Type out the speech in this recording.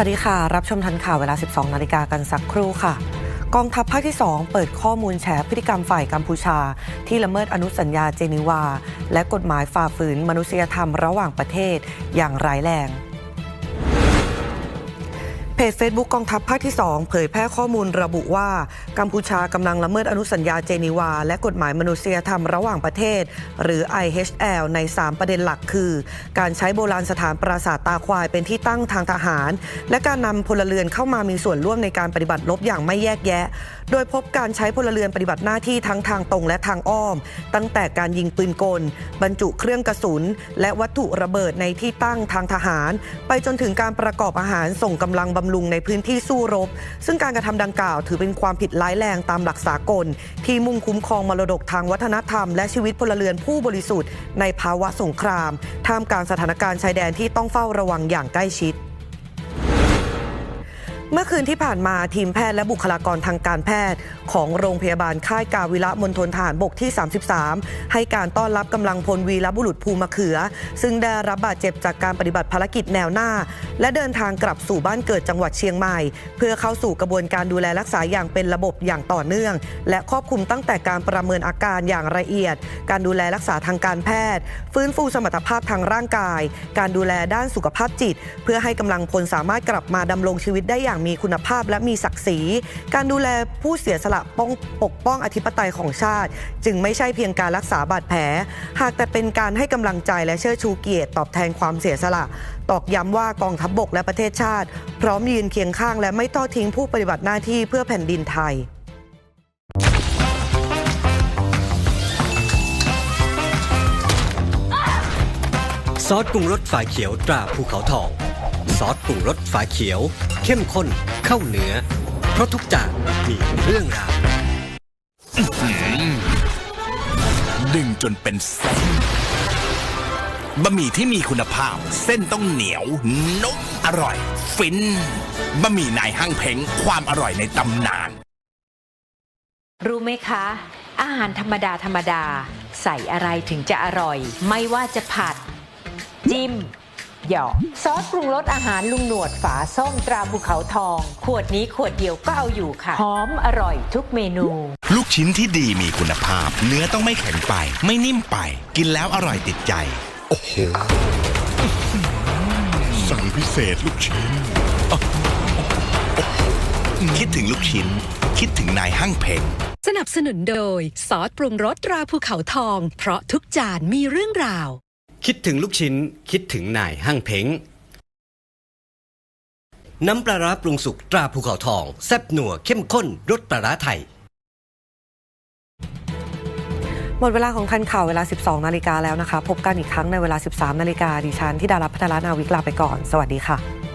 วัสดีค่ะ รับชมทันข่าวเวลา 12 นาฬิกากันสักครู่ค่ะ กองทัพภาคที่ 2 เปิดข้อมูลแฉพฤติกรรมฝ่ายกัมพูชา ที่ละเมิดอนุสัญญาเจนีวา และกฎหมายฝ่าฝืนมนุษยธรรมระหว่างประเทศอย่างร้ายแรง เพจ Facebook กองทัพภาคที่ 2 เผยแพร่ข้อมูลระบุว่า กัมพูชากำลังละเมิดอนุสัญญาเจนีวา และกฎหมายมนุษยธรรมระหว่างประเทศ หรือ IHL ใน 3 ประเด็นหลักคือ การใช้โบราณสถานปราสาทตาควายเป็นที่ตั้งทางทหาร และการนำพลเรือนเข้ามามีส่วนร่วมในการปฏิบัติรบอย่างไม่แยกแยะ โดยพบการใช้พลเรือนปฏิบัติหน้าที่ทั้งทางตรงและทางอ้อม ตั้งแต่การยิงปืนกล บรรจุเครื่องกระสุน และวัตถุระเบิดในที่ตั้งทางทหาร ไปจนถึงการประกอบอาหารส่งกำลังบำลุงในพื้นที่สู้รบ ซึ่งการกระทำดังกล่าวถือเป็นความผิดร้ายแรงตามหลักสากล ที่มุ่งคุ้มครองมรดกทางวัฒนธรรม และชีวิตพลเรือนผู้บริสุทธิ์ในภาวะสงคราม ท่ามกลางสถานการณ์ชายแดนที่ต้องเฝ้าระวังอย่างใกล้ชิด เมื่อคืนที่ผ่านมาทีมแพทย์และบุคลากรทางการแพทย์ ของโรงพยาบาลค่ายกาวิระมณฑลทหารบกที่ 33 ให้การต้อนรับกำลังพลวีรบุรุษภูมะเขือ ซึ่งได้รับบาดเจ็บจากการปฏิบัติภารกิจแนวหน้า และเดินทางกลับสู่บ้านเกิดจังหวัดเชียงใหม่ เพื่อเข้าสู่กระบวนการดูแลรักษาอย่างเป็นระบบอย่างต่อเนื่อง และครอบคลุมตั้งแต่การประเมินอาการอย่างละเอียด การดูแลรักษาทางการแพทย์ ฟื้นฟูสมรรถภาพทางร่างกาย การดูแลด้านสุขภาพจิต เพื่อให้กำลังพลสามารถกลับมาดำรงชีวิตได้อย่างอย่างมีคุณภาพและมีศักดิ์ศรี การดูแลผู้เสียสละป้องปกป้องอธิปไตยของชาติ จึงไม่ใช่เพียงการรักษาบาดแผล หากแต่เป็นการให้กำลังใจและเชิดชูเกียรติตอบแทนความเสียสละ ตอกย้ำว่ากองทัพบบกและประเทศชาติ พร้อมยืนเคียงข้างและไม่ทอดทิ้งผู้ปฏิบัติหน้าที่เพื่อแผ่นดินไทยซอสปรุงรสฝาเขียวตราภูเขาทอง ซอสปรุงรสฝาเขียว เข้มข้นเข้าเนื้อ เพราะทุกจานมีเรื่องราวดึงจนเป็นเส้นบะหมี่ที่มีคุณภาพ เส้นต้องเหนียวนุ่มอร่อย ฟินบะหมี่นายห้างเพ้งความอร่อยในตำนาน รู้ไหมคะ อาหารธรรมดาธรรมดา ใส่อะไรถึงจะอร่อย ไม่ว่าจะผัด จิ้ม หยอกซอสปรุงรสอาหารลุงหนวดฝาส้มตราภูเขาทอง ขวดนี้ขวดเดียวก็เอาอยู่ค่ะ หอมอร่อยทุกเมนู ลูกชิ้นที่ดีมีคุณภาพ เนื้อต้องไม่แข็งไป ไม่นิ่มไป กินแล้วอร่อยติดใจ โอ้โห สั่งพิเศษลูกชิ้น คิดถึงลูกชิ้น คิดถึงนายห้างเพ้งสนับสนุนโดย ซอสปรุงรสตราภูเขาทอง เพราะทุกจานมีเรื่องราว คิดถึงลูกชิ้น คิดถึงนายห้างเพ้ง น้ำปลาร้าปรุงสุกตราภูเขาทอง แซ่บหนัวเข้มข้นรสปลาร้าไทย หมดเวลาของทันข่าวเวลา 12 นาฬิกาแล้วนะคะ พบกันอีกครั้งในเวลา 13 นาฬิกาดิฉันที่ดารับพัฒนานาวิกลาไปก่อน สวัสดีค่ะ